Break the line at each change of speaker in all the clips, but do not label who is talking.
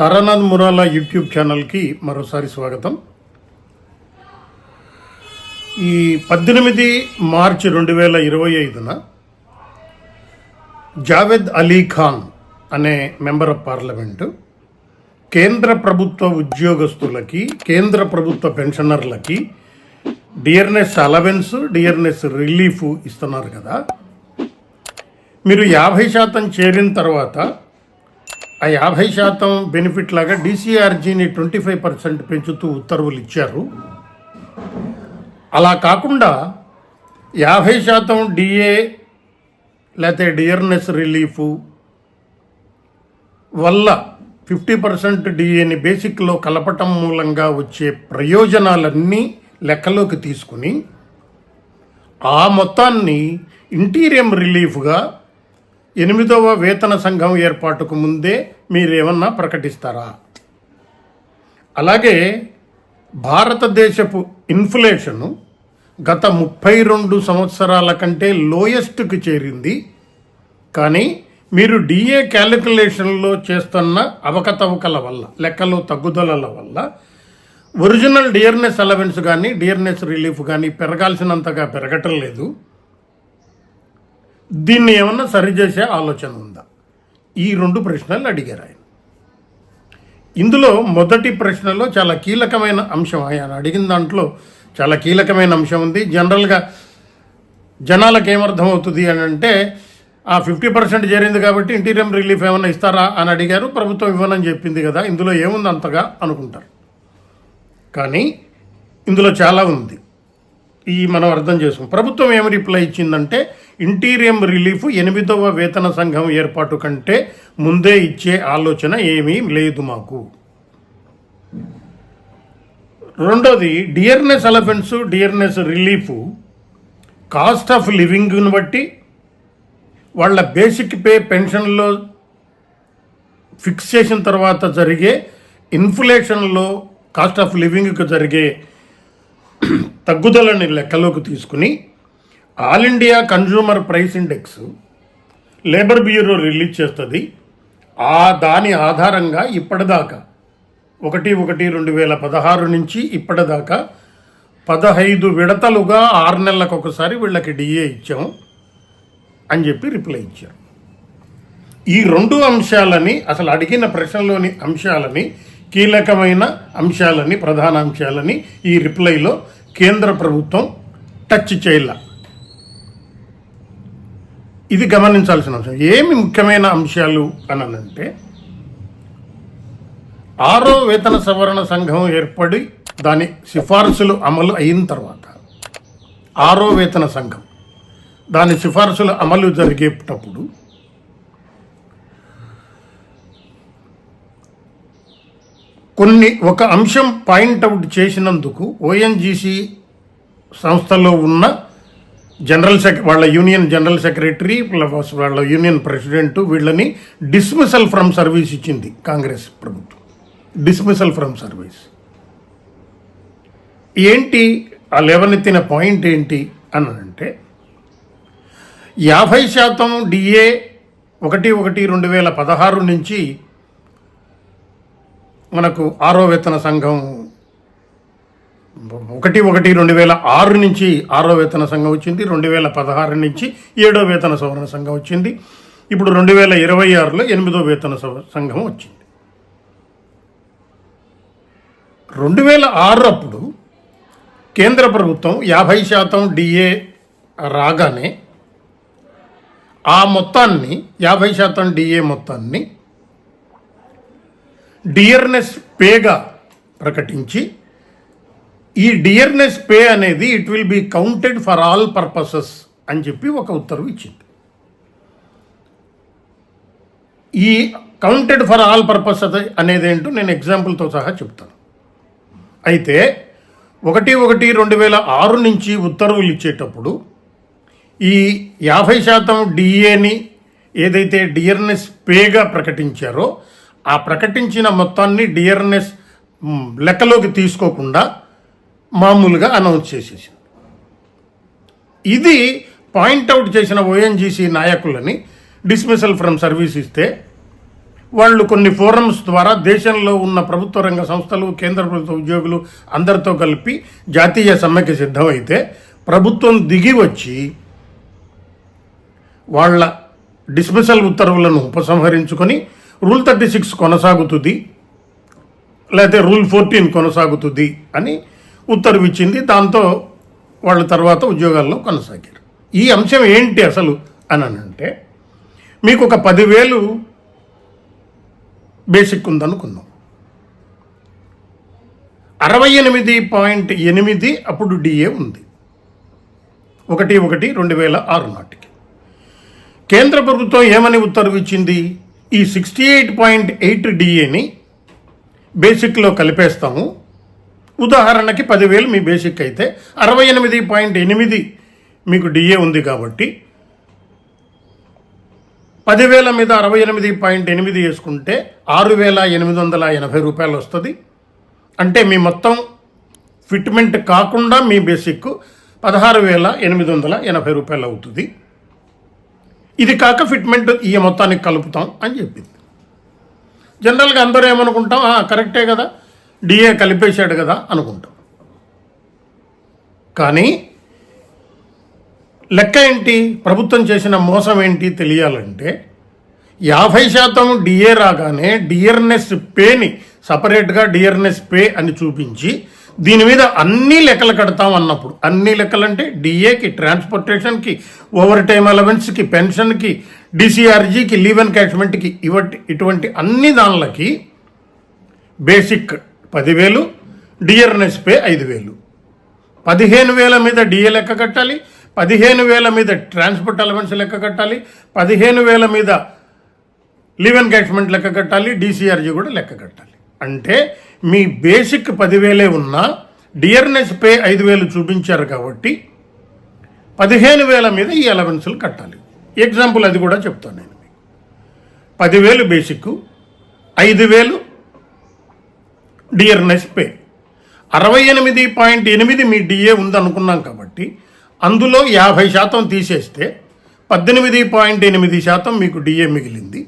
Taranath మురాలా YouTube ఛానల్కి మరోసారి స్వాగతం. ఈ పద్దెనిమిది మార్చి రెండు వేల ఇరవై ఐదున జావేద్ అలీ ఖాన్ అనే మెంబర్ ఆఫ్ పార్లమెంటు కేంద్ర ప్రభుత్వ ఉద్యోగస్తులకి కేంద్ర ప్రభుత్వ పెన్షనర్లకి డియర్నెస్ అలవెన్స్ డియర్నెస్ రిలీఫ్ ఇస్తున్నారు కదా. మీరు యాభై శాతం చేరిన తర్వాత ఆ యాభై శాతం బెనిఫిట్ లాగా డీసీఆర్జీని ట్వంటీ ఫైవ్ పర్సెంట్ పెంచుతూ ఉత్తర్వులు ఇచ్చారు అలా కాకుండా యాభై శాతం డిఏ లేకపోతే డియర్నెస్ రిలీఫ్ వల్ల ఫిఫ్టీ పర్సెంట్ డిఏని బేసిక్లో కలపటం మూలంగా వచ్చే ప్రయోజనాలన్నీ లెక్కలోకి తీసుకుని ఆ మొత్తాన్ని ఇంటీరియం రిలీఫ్గా ఎనిమిదవ వేతన సంఘం ఏర్పాటుకు ముందే మీరేమన్నా ప్రకటిస్తారా? అలాగే భారతదేశపు ఇన్ఫ్లేషను గత ముప్పై రెండు సంవత్సరాల కంటే లోయెస్ట్కి చేరింది. కానీ మీరు డిఏ క్యాలిక్యులేషన్లో చేస్తున్న అవకతవకల వల్ల లెక్కలో తగ్గుదలల వల్ల ఒరిజినల్ డియర్నెస్ అలవెన్స్ కానీ డియర్నెస్ రిలీఫ్ కానీ పెరగాల్సినంతగా పెరగటం లేదు. దీన్ని ఏమన్నా సరిచేసే ఆలోచన ఉందా? ఈ రెండు ప్రశ్నలు అడిగారు ఆయన. ఇందులో మొదటి ప్రశ్నలో చాలా కీలకమైన అంశం ఆయన అడిగిన దాంట్లో చాలా కీలకమైన అంశం ఉంది. జనరల్గా జనాలకు ఏమర్థం అవుతుంది అని అంటే ఆ ఫిఫ్టీ పర్సెంట్ చేరింది కాబట్టి ఇంటీరియం రిలీఫ్ ఏమైనా ఇస్తారా అని అడిగారు. ప్రభుత్వం ఇవ్వనని చెప్పింది కదా ఇందులో ఏముంది అంతగా అనుకుంటారు. కానీ ఇందులో చాలా ఉంది. ఈ మనం అర్థం చేసుకుం ప్రభుత్వం ఏమి రిప్లై ఇచ్చిందంటే ఇంటీరియం రిలీఫ్ ఎనిమిదవ వేతన సంఘం ఏర్పాటు కంటే ముందే ఇచ్చే ఆలోచన ఏమీ లేదు మాకు. రెండోది dearness allowance dearness relief. Cost of లివింగ్ను బట్టి వాళ్ళ బేసిక్ పే పెన్షన్లో ఫిక్స్ చేసిన తర్వాత జరిగే ఇన్ఫ్లేషన్లో కాస్ట్ ఆఫ్ లివింగ్కి జరిగే తగ్గుదలని లెక్కలోకి తీసుకుని all India consumer price index labour bureau release చేస్తుంది. ఆ దాని ఆధారంగా ఇప్పటిదాకా ఒకటి ఒకటి రెండు వేల పదహారు నుంచి ఇప్పటిదాకా పదహైదు విడతలుగా ఆరు నెలలకు ఒకసారి వీళ్ళకి డిఏ ఇచ్చాం అని చెప్పి రిప్లై ఇచ్చారు. ఈ రెండు అంశాలని అసలు అడిగిన ప్రశ్నలోని అంశాలని కీలకమైన అంశాలని ప్రధాన అంశాలని ఈ రిప్లైలో కేంద్ర ప్రభుత్వం టచ్ చేయాల. ఇది గమనించాల్సిన అంశం. ఏమి ముఖ్యమైన అంశాలు అని అంటే ఆరో వేతన సవరణ సంఘం ఏర్పడి దాని సిఫార్సులు అమలు అయిన తర్వాత ఆరో వేతన సంఘం దాని సిఫార్సులు అమలు జరిగేటప్పుడు కొన్ని ఒక అంశం పాయింట్అవుట్ చేసినందుకు ఓఎన్జీసీ సంస్థలో ఉన్న జనరల్ సెక్ వాళ్ళ యూనియన్ జనరల్ సెక్రటరీ ప్లస్ వాళ్ళ యూనియన్ ప్రెసిడెంట్ వీళ్ళని డిస్మిసల్ ఫ్రమ్ సర్వీస్ ఇచ్చింది కాంగ్రెస్ ప్రభుత్వం. Dismissal from service. ఏంటి? ఆ లేవనెత్తిన పాయింట్ ఏంటి అని అంటే యాభై శాతం డిఏ ఒకటి ఒకటి రెండు వేల పదహారు నుంచి మనకు ఆరో వేతన సంఘం ఒకటి ఒకటి రెండు వేల ఆరు నుంచి ఆరో వేతన సంఘం వచ్చింది రెండు వేల పదహారు నుంచి ఏడో వేతన సవరణ సంఘం వచ్చింది ఇప్పుడు రెండు వేల ఇరవై ఆరులో ఎనిమిదో వేతన సంఘం వచ్చింది. రెండు వేల ఆరు అప్పుడు కేంద్ర ప్రభుత్వం యాభై శాతం డిఏ రాగానే ఆ మొత్తాన్ని యాభై శాతం డిఏ మొత్తాన్ని డియర్నెస్ పేగా ప్రకటించి ఈ డియర్నెస్ పే అనేది it will be counted for all purposes అని చెప్పి ఒక ఉత్తర్వు ఇచ్చింది. ఈ కౌంటెడ్ ఫర్ ఆల్ పర్పస్ అనేది ఏంటో నేను ఎగ్జాంపుల్తో సహా చెప్తాను. అయితే ఒకటి ఒకటి రెండు వేల ఆరు నుంచి ఉత్తర్వులు ఇచ్చేటప్పుడు ఈ యాభై శాతం డిఏని ఏదైతే డియర్నెస్ పేగా ప్రకటించారో ఆ ప్రకటించిన మొత్తాన్ని డియర్నెస్ లెక్కలోకి తీసుకోకుండా మామూలుగా అనౌన్స్ చేసేసింది. ఇది పాయింట్అవుట్ చేసిన ఓఎన్జీసీ నాయకులని డిస్మిసల్ ఫ్రమ్ సర్వీస్ ఇస్తే వాళ్ళు కొన్ని ఫోరమ్స్ ద్వారా దేశంలో ఉన్న ప్రభుత్వ రంగ సంస్థలు కేంద్ర ప్రభుత్వ ఉద్యోగులు అందరితో కలిపి జాతీయ సమ్మెకి సిద్ధమైతే ప్రభుత్వం దిగి వచ్చి వాళ్ళ డిస్మిసల్ ఉత్తర్వులను ఉపసంహరించుకొని రూల్ థర్టీ సిక్స్ కొనసాగుతుంది లేకపోతే రూల్ ఫోర్టీన్ కొనసాగుతుంది అని ఉత్తర్వు ఇచ్చింది దాంతో వాళ్ళ తర్వాత ఉద్యోగాల్లో కొనసాగారు. ఈ అంశం ఏంటి అసలు అని అంటే మీకు ఒక పదివేలు బేసిక్ ఉందనుకుందాం. అరవై ఎనిమిది పాయింట్ ఎనిమిది అప్పుడు డిఏ ఉంది. ఒకటి ఒకటి రెండు వేల ఆరు నాటికి. కేంద్ర ప్రభుత్వం ఏమని ఉత్తర్వు ఇచ్చింది ఈ సిక్స్టీ ఎయిట్ పాయింట్ ఎయిట్ డిఏని బేసిక్లో కలిపేస్తాము. ఉదాహరణకి పదివేలు మీ బేసిక్ అయితే అరవై ఎనిమిది పాయింట్ ఎనిమిది మీకు డిఏ ఉంది కాబట్టి పదివేల మీద అరవై ఎనిమిది పాయింట్ ఎనిమిది వేసుకుంటే ఆరు వేల ఎనిమిది వందల ఎనభై రూపాయలు వస్తుంది. అంటే మీ మొత్తం ఫిట్మెంట్ కాకుండా మీ బేసిక్ పదహారు వేల ఎనిమిది వందల ఎనభై రూపాయలు అవుతుంది. ఇది కాక ఫిట్మెంట్ ఈ మొత్తానికి కలుపుతాం అని చెప్పింది. జనరల్గా అందరూ ఏమనుకుంటాం? కరెక్టే కదా. డిఏ కలిపేశాడు కదా అనుకుంటాం. కానీ లెక్క ఏంటి? ప్రభుత్వం చేసిన మోసం ఏంటి తెలియాలంటే యాభై శాతం డిఏ రాగానే డియర్నెస్ పేని సపరేట్గా డియర్నెస్ పే అని చూపించి దీని మీద అన్ని లెక్కలు కడతాం అన్నప్పుడు అన్ని లెక్కలంటే డిఏకి ట్రాన్స్పోర్టేషన్కి ఓవర్ టైమ్ అలవెన్స్కి పెన్షన్కి డిసిఆర్జీకి లీవ్ ఎన్కాష్మెంట్కి ఇవటి ఇటువంటి అన్ని దానిలకి బేసిక్ పదివేలు డియర్నెస్ పే ఐదు వేలు పదిహేను వేల మీద డిఏ లెక్క కట్టాలి పదిహేను వేల మీద ట్రాన్స్పోర్ట్ అలవెన్స్ లెక్క కట్టాలి పదిహేను వేల మీద లివ్ ఎన్కాష్మెంట్ లెక్క కట్టాలి డీసీఆర్జీ కూడా లెక్క కట్టాలి. అంటే మీ బేసిక్ పదివేలే ఉన్నా డియర్నెస్ పే ఐదు వేలు చూపించారు కాబట్టి పదిహేను వేల మీద ఈ అలవెన్సులు కట్టాలి. ఎగ్జాంపుల్ అది కూడా చెప్తాను నేను మీకు. పదివేలు బేసిక్ ఐదు వేలు డియర్నెస్ పే అరవై ఎనిమిది పాయింట్ ఎనిమిది మీ డిఏ ఉందనుకున్నాం కాబట్టి అందులో యాభై శాతం తీసేస్తే పద్దెనిమిది పాయింట్ ఎనిమిది శాతం మీకు డిఏ మిగిలింది.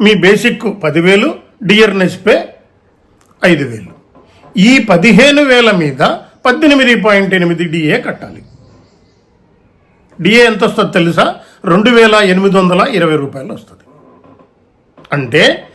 మీ బేసిక్ పదివేలు డియర్నెస్ పే ఐదు వేలు. ఈ పదిహేను వేల మీద పద్దెనిమిది పాయింట్ ఎనిమిది డిఏ కట్టాలి. డిఏ ఎంత వస్తుందో తెలుసా? రెండు వేల ఎనిమిది వందల ఇరవై రూపాయలు వస్తుంది. అంటే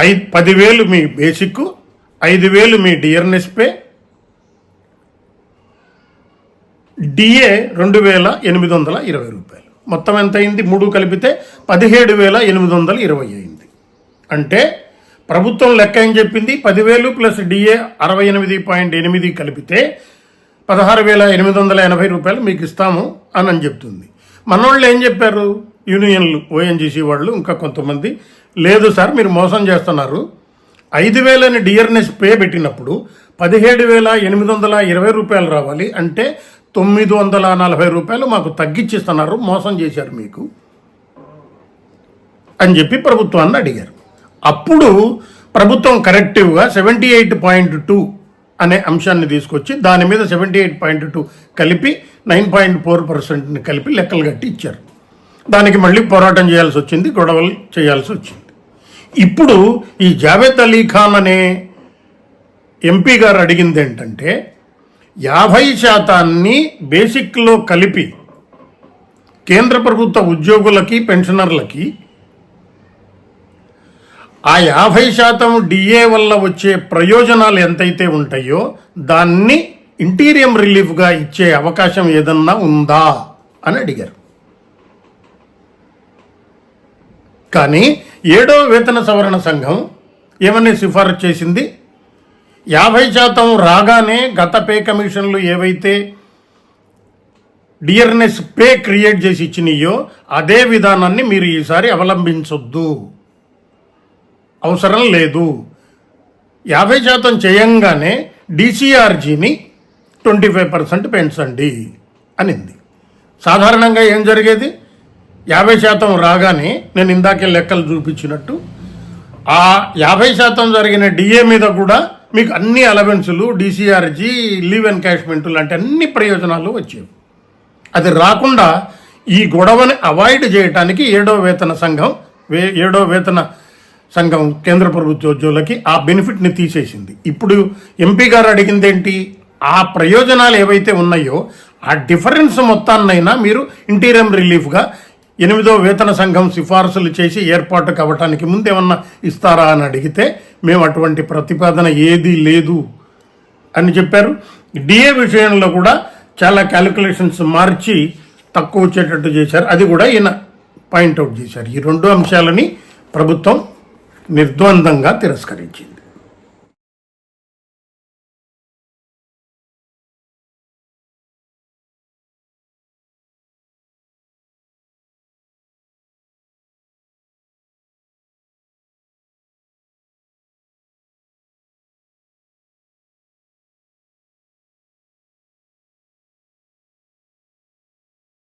ఐ పదివేలు మీ బేసిక్ ఐదు వేలు మీ డియర్నెస్ పే డిఏ రెండు వేల ఎనిమిది వందల ఇరవై రూపాయలు. మొత్తం ఎంత అయింది మూడు కలిపితే పదిహేడు వేల ఎనిమిది వందల ఇరవై అయింది అంటే ప్రభుత్వం లెక్క ఏం చెప్పింది? పదివేలు ప్లస్ డిఏ అరవై ఎనిమిది పాయింట్ ఎనిమిది కలిపితే పదహారు వేల ఎనిమిది వందల ఎనభై రూపాయలు మీకు ఇస్తాము అని అని చెప్తుంది. మనోళ్ళు ఏం చెప్పారు? యూనియన్లు ఓఎన్జీసీ వాళ్ళు ఇంకా కొంతమంది లేదు సార్ మీరు మోసం చేస్తున్నారు. ఐదు వేలని డియర్నెస్ పే పెట్టినప్పుడు పదిహేడు వేల ఎనిమిది వందల ఇరవై రూపాయలు రావాలి అంటే తొమ్మిది వందల నలభై రూపాయలు మాకు తగ్గించిస్తున్నారు మోసం చేశారు మీకు అని చెప్పి ప్రభుత్వాన్ని అడిగారు. అప్పుడు ప్రభుత్వం కరెక్టివ్గా సెవెంటీ ఎయిట్ పాయింట్ టూ అనే అంశాన్ని తీసుకొచ్చి దాని మీద సెవెంటీ ఎయిట్ పాయింట్ టూ కలిపి నైన్ పాయింట్ ఫోర్ పర్సెంట్ని కలిపి లెక్కలు కట్టి ఇచ్చారు. దానికి మళ్ళీ పోరాటం చేయాల్సి వచ్చింది గొడవలు చేయాల్సి వచ్చింది. ఇప్పుడు ఈ జావేద్ అలీ ఖాన్ అనే ఎంపీ గారు అడిగింది ఏంటంటే యాభై శాతాన్ని బేసిక్లో కలిపి కేంద్ర ప్రభుత్వ ఉద్యోగులకి పెన్షనర్లకి ఆ యాభై శాతం డిఏ వల్ల వచ్చే ప్రయోజనాలు ఎంతైతే ఉంటాయో దాన్ని ఇంటీరియం రిలీఫ్గా ఇచ్చే అవకాశం ఏదన్నా ఉందా అని అడిగారు. కానీ ఏడో వేతన సవరణ సంఘం ఏమని సిఫారసు చేసింది? యాభై శాతం రాగానే గత పే కమిషన్లు ఏవైతే డియర్నెస్ పే క్రియేట్ చేసి ఇచ్చినాయో అదే విధానాన్ని మీరు ఈసారి అవలంబించొద్దు. అవసరం లేదు. యాభై శాతం చేయంగానే డిసిఆర్జీని ట్వంటీ ఫైవ్ పర్సెంట్ పెంచండి అనింది. సాధారణంగా ఏం జరిగేది? యాభై శాతం రాగానే నేను ఇందాకే లెక్కలు చూపించినట్టు ఆ యాభై శాతం జరిగిన డిఏ మీద కూడా మీకు అన్ని అలవెన్సులు డిసిఆర్జీ లీవ్ ఎన్కాష్మెంట్ లాంటి అన్ని ప్రయోజనాలు వచ్చేవి. అది రాకుండా ఈ గొడవని అవాయిడ్ చేయడానికి ఏడో వేతన సంఘం వే ఏడో వేతన సంఘం కేంద్ర ప్రభుత్వ ఉద్యోగులకి ఆ బెనిఫిట్ని తీసేసింది. ఇప్పుడు ఎంపీ గారు అడిగింది ఏంటి ఆ ప్రయోజనాలు ఏవైతే ఉన్నాయో ఆ డిఫరెన్స్ మొత్తాన్నైనా మీరు ఇంటీరియం రిలీఫ్గా ఎనిమిదో వేతన సంఘం సిఫార్సులు చేసి ఏర్పాటు కావటానికి ముందు ఏమన్నా ఇస్తారా అని అడిగితే మేము అటువంటి ప్రతిపాదన ఏదీ లేదు అని చెప్పారు. డిఏ విషయంలో కూడా చాలా క్యాలిక్యులేషన్స్ మార్చి తక్కువ వచ్చేటట్టు చేశారు. అది కూడా ఈయన పాయింట్అవుట్ చేశారు. ఈ రెండు అంశాలని ప్రభుత్వం నిర్ద్వందంగా తిరస్కరించింది.